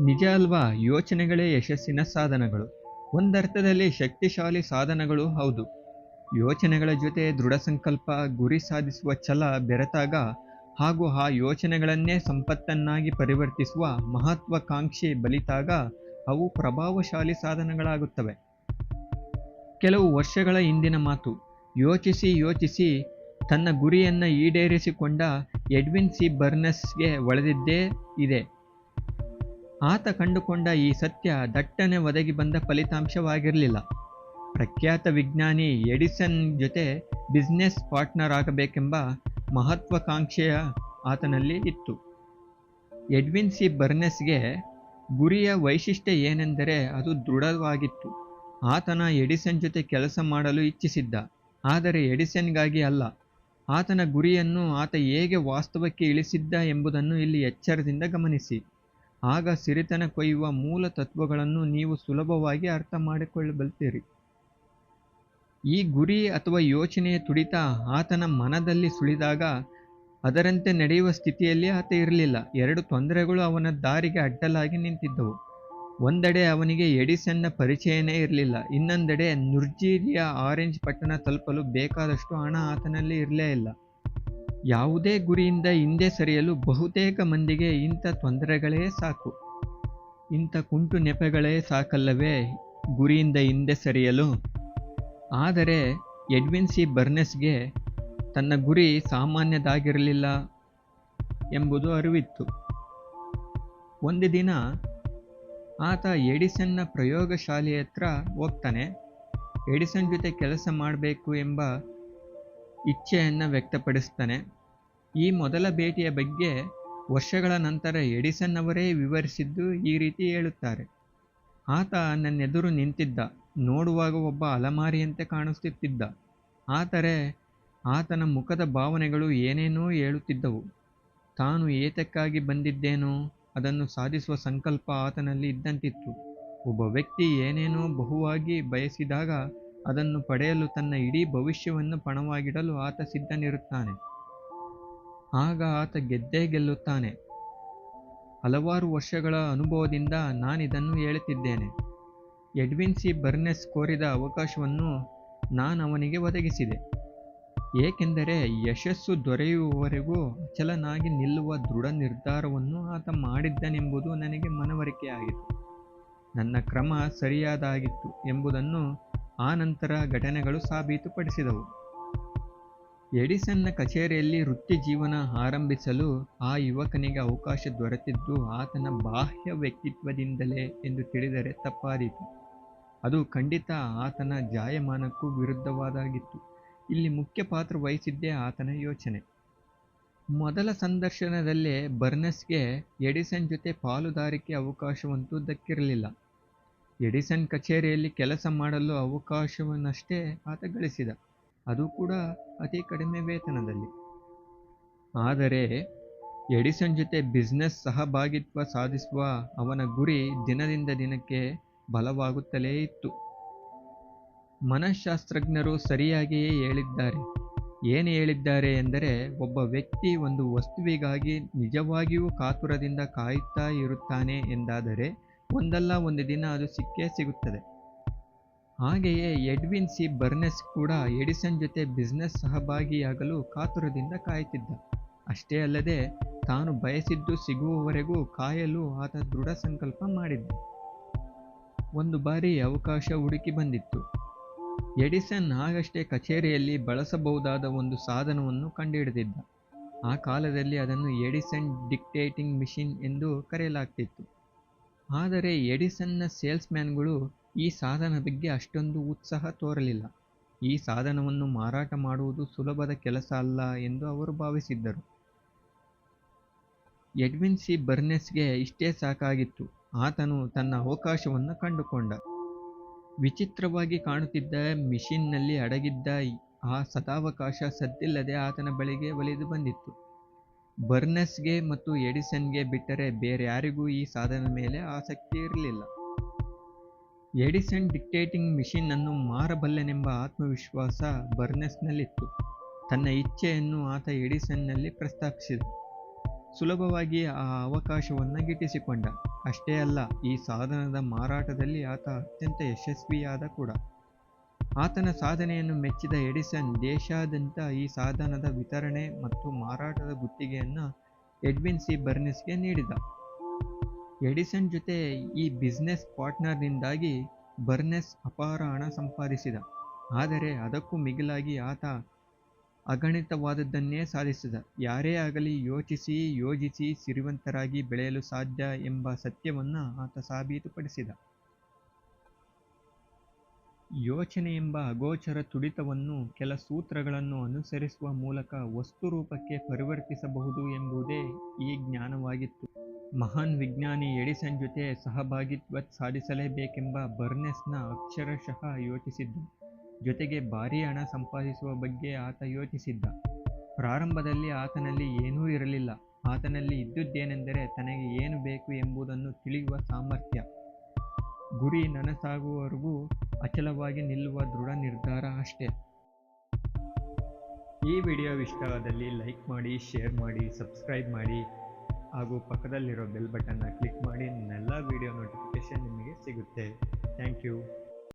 ನಿಜ ಅಲ್ವಾ? ಯೋಚನೆಗಳೇ ಯಶಸ್ಸಿನ ಸಾಧನಗಳು. ಒಂದರ್ಥದಲ್ಲಿ ಶಕ್ತಿಶಾಲಿ ಸಾಧನಗಳು ಹೌದು. ಯೋಚನೆಗಳ ಜೊತೆ ದೃಢ ಸಂಕಲ್ಪ, ಗುರಿ ಸಾಧಿಸುವ ಛಲ ಬೆರೆತಾಗ ಹಾಗೂ ಆ ಯೋಚನೆಗಳನ್ನೇ ಸಂಪತ್ತನ್ನಾಗಿ ಪರಿವರ್ತಿಸುವ ಮಹತ್ವಾಕಾಂಕ್ಷೆ ಬಲಿತಾಗ ಅವು ಪ್ರಭಾವಶಾಲಿ ಸಾಧನಗಳಾಗುತ್ತವೆ. ಕೆಲವು ವರ್ಷಗಳ ಹಿಂದಿನ ಮಾತು. ಯೋಚಿಸಿ ಯೋಚಿಸಿ ತನ್ನ ಗುರಿಯನ್ನು ಈಡೇರಿಸಿಕೊಂಡ ಎಡ್ವಿನ್ ಸಿ ಬರ್ನೆಸ್ಗೆ ಒಳೆದಿದ್ದೇ ಇದೆ. ಆತ ಕಂಡುಕೊಂಡ ಈ ಸತ್ಯ ದಟ್ಟನೆ ಒದಗಿ ಬಂದ ಫಲಿತಾಂಶವಾಗಿರಲಿಲ್ಲ. ಪ್ರಖ್ಯಾತ ವಿಜ್ಞಾನಿ ಎಡಿಸನ್ ಜೊತೆ ಬಿಸ್ನೆಸ್ ಪಾರ್ಟ್ನರ್ ಆಗಬೇಕೆಂಬ ಮಹತ್ವಾಕಾಂಕ್ಷೆಯ ಆತನಲ್ಲಿ ಇತ್ತು. ಎಡ್ವಿನ್ ಸಿ ಬರ್ನೆಸ್ಗೆ ಗುರಿಯ ವೈಶಿಷ್ಟ್ಯ ಏನೆಂದರೆ ಅದು ದೃಢವಾಗಿತ್ತು. ಆತನ ಎಡಿಸನ್ ಜೊತೆ ಕೆಲಸ ಮಾಡಲು ಇಚ್ಛಿಸಿದ್ದ, ಆದರೆ ಎಡಿಸನ್ಗಾಗಿ ಅಲ್ಲ. ಆತನ ಗುರಿಯನ್ನು ಆತ ಹೇಗೆ ವಾಸ್ತವಕ್ಕೆ ಇಳಿಸಿದ್ದ ಎಂಬುದನ್ನು ಇಲ್ಲಿ ಎಚ್ಚರದಿಂದ ಗಮನಿಸಿ. ಆಗ ಸಿರಿತನ ಕೊಯ್ಯುವ ಮೂಲ ತತ್ವಗಳನ್ನು ನೀವು ಸುಲಭವಾಗಿ ಅರ್ಥ ಮಾಡಿಕೊಳ್ಳಬಲ್ತೀರಿ. ಈ ಗುರಿ ಅಥವಾ ಯೋಚನೆಯ ತುಡಿತ ಆತನ ಮನದಲ್ಲಿ ಸುಳಿದಾಗ ಅದರಂತೆ ನಡೆಯುವ ಸ್ಥಿತಿಯಲ್ಲಿ ಆತ ಇರಲಿಲ್ಲ. ಎರಡು ತೊಂದರೆಗಳು ಅವನ ದಾರಿಗೆ ಅಡ್ಡಲಾಗಿ ನಿಂತಿದ್ದವು. ಒಂದೆಡೆ ಅವನಿಗೆ ಎಡಿಸನ್ನ ಪರಿಚಯನೇ ಇರಲಿಲ್ಲ. ಇನ್ನೊಂದೆಡೆ ನುರ್ಜೀರಿಯ ಆರೆಂಜ್ ಪಟ್ಟಣ ತಲುಪಲು ಬೇಕಾದಷ್ಟು ಹಣ ಆತನಲ್ಲಿ ಇರಲೇ ಇಲ್ಲ. ಯಾವುದೇ ಗುರಿಯಿಂದ ಹಿಂದೆ ಸರಿಯಲು ಬಹುತೇಕ ಮಂದಿಗೆ ಇಂಥ ತೊಂದರೆಗಳೇ ಸಾಕು. ಇಂಥ ಕುಂಟು ನೆಪಗಳೇ ಸಾಕಲ್ಲವೇ ಗುರಿಯಿಂದ ಹಿಂದೆ ಸರಿಯಲು? ಆದರೆ ಎಡ್ವಿನ್ ಸಿ ಬರ್ನೆಸ್ಗೆ ತನ್ನ ಗುರಿ ಸಾಮಾನ್ಯದಾಗಿರಲಿಲ್ಲ ಎಂಬುದು ಅರಿವಿತ್ತು. ಒಂದು ದಿನ ಆತ ಎಡಿಸನ್ನ ಪ್ರಯೋಗಶಾಲೆ ಹತ್ರ ಹೋಗ್ತಾನೆ. ಎಡಿಸನ್ ಜೊತೆ ಕೆಲಸ ಮಾಡಬೇಕು ಎಂಬ ಇಚ್ಛೆಯನ್ನು ವ್ಯಕ್ತಪಡಿಸ್ತಾನೆ. ಈ ಮೊದಲ ಭೇಟಿಯ ಬಗ್ಗೆ ವರ್ಷಗಳ ನಂತರ ಎಡಿಸನ್ ಅವರೇ ವಿವರಿಸಿದ್ದು ಈ ರೀತಿ ಹೇಳುತ್ತಾರೆ. ಆತ ನನ್ನೆದುರು ನಿಂತಿದ್ದ, ನೋಡುವಾಗ ಒಬ್ಬ ಅಲಮಾರಿಯಂತೆ ಕಾಣಿಸುತ್ತಿದ್ದ. ಆದರೆ ಆತನ ಮುಖದ ಭಾವನೆಗಳು ಏನೇನೋ ಹೇಳುತ್ತಿದ್ದವು. ತಾನು ಏತಕ್ಕಾಗಿ ಬಂದಿದ್ದೇನೋ ಅದನ್ನು ಸಾಧಿಸುವ ಸಂಕಲ್ಪ ಆತನಲ್ಲಿ ಇದ್ದಂತಿತ್ತು. ಒಬ್ಬ ವ್ಯಕ್ತಿ ಏನೇನೋ ಬಹುವಾಗಿ ಬಯಸಿದಾಗ ಅದನ್ನು ಪಡೆಯಲು ತನ್ನ ಇಡೀ ಭವಿಷ್ಯವನ್ನು ಪಣವಾಗಿಡಲು ಆತ ಸಿದ್ಧನಿರುತ್ತಾನೆ. ಆಗ ಆತ ಗೆದ್ದೇ ಗೆಲ್ಲುತ್ತಾನೆ. ಹಲವಾರು ವರ್ಷಗಳ ಅನುಭವದಿಂದ ನಾನಿದನ್ನು ಹೇಳುತ್ತಿದ್ದೇನೆ ಎಡ್ವಿನ್ ಸಿ ಬರ್ನೆಸ್ ಕೋರಿದ ಅವಕಾಶವನ್ನು ನಾನು ಅವನಿಗೆ ಒದಗಿಸಿದೆ. ಏಕೆಂದರೆ ಯಶಸ್ಸು ದೊರೆಯುವವರೆಗೂ ಅಚಲನಾಗಿ ನಿಲ್ಲುವ ದೃಢ ನಿರ್ಧಾರವನ್ನು ಆತ ಮಾಡಿದ್ದನೆಂಬುದು ನನಗೆ ಮನವರಿಕೆಯಾಗಿತ್ತು ನನ್ನ ಕ್ರಮ ಸರಿಯಾದಾಗಿತ್ತು ಎಂಬುದನ್ನು ಆ ನಂತರ ಘಟನೆಗಳು ಸಾಬೀತುಪಡಿಸಿದವು. ಎಡಿಸನ್ನ ಕಚೇರಿಯಲ್ಲಿ ವೃತ್ತಿ ಜೀವನ ಆರಂಭಿಸಲು ಆ ಯುವಕನಿಗೆ ಅವಕಾಶ ದೊರೆತಿದ್ದು ಆತನ ಬಾಹ್ಯ ವ್ಯಕ್ತಿತ್ವದಿಂದಲೇ ಎಂದು ತಿಳಿದರೆ ತಪ್ಪಾದೀತು. ಅದು ಖಂಡಿತ ಆತನ ಜಾಯಮಾನಕ್ಕೂ ವಿರುದ್ಧವಾದಾಗಿತ್ತು. ಇಲ್ಲಿ ಮುಖ್ಯ ಪಾತ್ರ ವಹಿಸಿದ್ದೇ ಆತನ ಯೋಚನೆ. ಮೊದಲ ಸಂದರ್ಶನದಲ್ಲೇ ಬರ್ನಸ್ಗೆ ಎಡಿಸನ್ ಜೊತೆ ಪಾಲುದಾರಿಕೆ ಅವಕಾಶವಂತೂ ದಕ್ಕಿರಲಿಲ್ಲ. ಎಡಿಸನ್ ಕಚೇರಿಯಲ್ಲಿ ಕೆಲಸ ಮಾಡಲು ಅವಕಾಶವನ್ನಷ್ಟೇ ಆತ ಗಳಿಸಿದ ಅದು ಕೂಡ ಅತಿ ಕಡಿಮೆ ವೇತನದಲ್ಲಿ. ಆದರೆ ಎಡಿಸನ್ ಜೊತೆ ಬಿಸ್ನೆಸ್ ಸಹಭಾಗಿತ್ವ ಸಾಧಿಸುವ ಅವನ ಗುರಿ ದಿನದಿಂದ ದಿನಕ್ಕೆ ಬಲವಾಗುತ್ತಲೇ ಇತ್ತು. ಮನಃಶಾಸ್ತ್ರಜ್ಞರು ಸರಿಯಾಗಿಯೇ ಹೇಳಿದ್ದಾರೆ. ಏನು ಹೇಳಿದ್ದಾರೆ ಎಂದರೆ, ಒಬ್ಬ ವ್ಯಕ್ತಿ ಒಂದು ವಸ್ತುವಿಗಾಗಿ ನಿಜವಾಗಿಯೂ ಕಾತುರದಿಂದ ಕಾಯುತ್ತಾ ಇರುತ್ತಾನೆ ಎಂದಾದರೆ ಒಂದಲ್ಲ ಒಂದು ದಿನ ಅದು ಸಿಕ್ಕೇ ಸಿಗುತ್ತದೆ. ಹಾಗೆಯೇ ಎಡ್ವಿನ್ ಸಿ ಬರ್ನೆಸ್ ಕೂಡ ಎಡಿಸನ್ ಜೊತೆ ಬಿಸ್ನೆಸ್ ಸಹಭಾಗಿಯಾಗಲು ಕಾತುರದಿಂದ ಕಾಯುತ್ತಿದ್ದ. ಅಷ್ಟೇ ಅಲ್ಲದೆ ತಾನು ಬಯಸಿದ್ದು ಸಿಗುವವರೆಗೂ ಕಾಯಲು ಆತ ದೃಢ ಸಂಕಲ್ಪ ಮಾಡಿದ್ದ. ಒಂದು ಬಾರಿ ಅವಕಾಶ ಹುಡುಕಿ ಬಂದಿತ್ತು. ಎಡಿಸನ್ ಆಗಷ್ಟೇ ಕಚೇರಿಯಲ್ಲಿ ಬಳಸಬಹುದಾದ ಒಂದು ಸಾಧನವನ್ನು ಕಂಡುಹಿಡಿದಿದ್ದ. ಆ ಕಾಲದಲ್ಲಿ ಅದನ್ನು ಎಡಿಸನ್ ಡಿಕ್ಟೇಟಿಂಗ್ ಮಿಷಿನ್ ಎಂದು ಕರೆಯಲಾಗ್ತಿತ್ತು. ಆದರೆ ಎಡಿಸನ್ನ ಸೇಲ್ಸ್ಮ್ಯಾನ್ಗಳು ಈ ಸಾಧನ ಬಗ್ಗೆ ಅಷ್ಟೊಂದು ಉತ್ಸಾಹ ತೋರಲಿಲ್ಲ. ಈ ಸಾಧನವನ್ನು ಮಾರಾಟ ಮಾಡುವುದು ಸುಲಭದ ಕೆಲಸ ಅಲ್ಲ ಎಂದು ಅವರು ಭಾವಿಸಿದ್ದರು. ಎಡ್ವಿನ್ ಸಿ ಬರ್ನೆಸ್ಗೆ ಇಷ್ಟೇ ಸಾಕಾಗಿತ್ತು. ಆತನು ತನ್ನ ಅವಕಾಶವನ್ನು ಕಂಡುಕೊಂಡ. ವಿಚಿತ್ರವಾಗಿ ಕಾಣುತ್ತಿದ್ದ ಮಿಷಿನ್ನಲ್ಲಿ ಅಡಗಿದ್ದ ಆ ಸದಾವಕಾಶ ಸದ್ದಿಲ್ಲದೆ ಆತನ ಬಳಿಗೆ ಒಲಿದು ಬಂದಿತ್ತು. ಬರ್ನೆಸ್ಗೆ ಮತ್ತು ಎಡಿಸನ್ಗೆ ಬಿಟ್ಟರೆ ಬೇರೆ ಯಾರಿಗೂ ಈ ಸಾಧನ ಮೇಲೆ ಆಸಕ್ತಿ ಇರಲಿಲ್ಲ. ಎಡಿಸನ್ ಡಿಕ್ಟೇಟಿಂಗ್ ಮಿಷಿನ್ ಅನ್ನು ಮಾರಬಲ್ಲೆನೆಂಬ ಆತ್ಮವಿಶ್ವಾಸ ಬರ್ನೆಸ್ನಲ್ಲಿತ್ತು. ತನ್ನ ಇಚ್ಛೆಯನ್ನು ಆತ ಎಡಿಸನ್ನಲ್ಲಿ ಪ್ರಸ್ತಾಪಿಸಿದ. ಸುಲಭವಾಗಿ ಆ ಅವಕಾಶವನ್ನು ಗಿಟ್ಟಿಸಿಕೊಂಡ. ಅಷ್ಟೇ ಅಲ್ಲ, ಈ ಸಾಧನದ ಮಾರಾಟದಲ್ಲಿ ಆತ ಅತ್ಯಂತ ಯಶಸ್ವಿಯಾದ ಕೂಡ. ಆತನ ಸಾಧನೆಯನ್ನು ಮೆಚ್ಚಿದ ಎಡಿಸನ್ ದೇಶಾದ್ಯಂತ ಈ ಸಾಧನದ ವಿತರಣೆ ಮತ್ತು ಮಾರಾಟದ ಗುತ್ತಿಗೆಯನ್ನು ಎಡ್ವಿನ್ ಸಿ ಬರ್ನಿಸ್ಗೆ ನೀಡಿದ. ಎಡಿಸನ್ ಜೊತೆ ಈ ಬಿಸ್ನೆಸ್ ಪಾರ್ಟ್ನರ್ನಿಂದಾಗಿ ಬರ್ನೆಸ್ ಅಪಾರ ಹಣ ಸಂಪಾದಿಸಿದ. ಆದರೆ ಅದಕ್ಕೂ ಮಿಗಿಲಾಗಿ ಆತ ಅಗಣಿತವಾದದ್ದನ್ನೇ ಸಾಧಿಸಿದ. ಯಾರೇ ಆಗಲಿ ಯೋಚಿಸಿ ಯೋಜಿಸಿ ಸಿರಿವಂತರಾಗಿ ಬೆಳೆಯಲು ಸಾಧ್ಯ ಎಂಬ ಸತ್ಯವನ್ನು ಆತ ಸಾಬೀತುಪಡಿಸಿದ. ಯೋಚನೆ ಎಂಬ ಅಗೋಚರ ತುಡಿತವನ್ನು ಕೆಲ ಸೂತ್ರಗಳನ್ನು ಅನುಸರಿಸುವ ಮೂಲಕ ವಸ್ತು ರೂಪಕ್ಕೆ ಪರಿವರ್ತಿಸಬಹುದು ಎಂಬುದೇ ಈ ಜ್ಞಾನವಾಗಿತ್ತು. ಮಹಾನ್ ವಿಜ್ಞಾನಿ ಎಡಿಸನ್ ಜೊತೆ ಸಹಭಾಗಿತ್ವ ಸಾಧಿಸಲೇಬೇಕೆಂಬ ಬರ್ನೆಸ್ನ ಅಕ್ಷರಶಃ ಯೋಚಿಸಿದ್ದ. ಜೊತೆಗೆ ಭಾರೀ ಹಣ ಸಂಪಾದಿಸುವ ಬಗ್ಗೆ ಆತ ಯೋಚಿಸಿದ್ದ. ಪ್ರಾರಂಭದಲ್ಲಿ ಆತನಲ್ಲಿ ಏನೂ ಇರಲಿಲ್ಲ. ಆತನಲ್ಲಿ ಇದ್ದುದೇನೆಂದರೆ ತನಗೆ ಏನು ಬೇಕು ಎಂಬುದನ್ನು ತಿಳಿಯುವ ಸಾಮರ್ಥ್ಯ. ಗುರಿ ನನಸಾಗುವವರೆಗೂ ಅಚಲವಾಗಿ ನಿಲ್ಲುವ ದೃಢ ನಿರ್ಧಾರ ಅಷ್ಟೇ. ಈ ವಿಡಿಯೋ ಇಷ್ಟವಾದಲ್ಲಿ ಲೈಕ್ ಮಾಡಿ, ಶೇರ್ ಮಾಡಿ, ಸಬ್ಸ್ಕ್ರೈಬ್ ಮಾಡಿ ಹಾಗೂ ಪಕ್ಕದಲ್ಲಿರೋ ಬೆಲ್ ಬಟನ್ನ ಕ್ಲಿಕ್ ಮಾಡಿ ನನ್ನೆಲ್ಲ ವಿಡಿಯೋ ನೋಟಿಫಿಕೇಷನ್ ನಿಮಗೆ ಸಿಗುತ್ತೆ. Thank you.